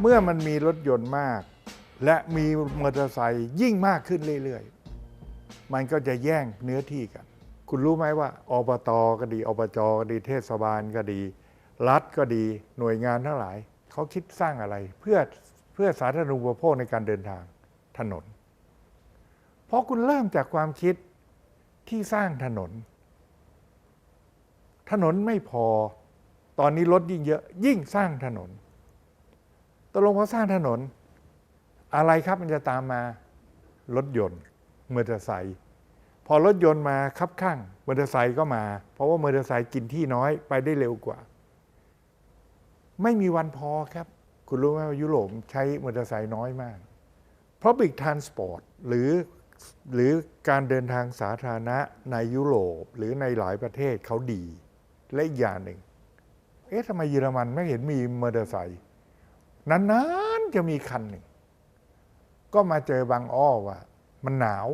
เมื่อมันมีรถยนต์มาก และมีมอเตอร์ไซค์ยิ่งมากขึ้นเรื่อยๆ มันก็จะแย่งเนื้อที่กัน คุณรู้ไหมว่าอบตก็ดีอบจก็ดีเทศบาลก็ดี รัฐก็ดีหน่วยงานทั้งหลาย เขาคิดสร้างอะไรเพื่อเพื่อสาธารณูปโภคในการเดินทางถนน เพราะคุณเริ่มจากความคิดที่สร้างถนน ถนนไม่พอตอนนี้รถยิ่งเยอะยิ่งสร้างถนน ตกลงพอสร้างถนน อะไรครับมันจะตามมารถยนต์มอเตอร์ไซค์พอรถยนต์มาคับข้างมอเตอร์ไซค์ก็มา เพราะว่ามอเตอร์ไซค์กินที่น้อยไปได้เร็วกว่า ไม่มีวันพอครับ คุณรู้ไหมว่ายุโรปใช้มอเตอร์ไซค์น้อยมาก Public Transport หรือหรือการเดินทางสาธารณะในยุโรปหรือในหลายประเทศเขาดี และอีกอย่างหนึ่ง เอ๊ะทำไมเยอรมันไม่เห็นมีมอเตอร์ไซค์ นานๆจะมีคันหนึ่ง ก็มาเจอบางอ้อว่า มันหนาว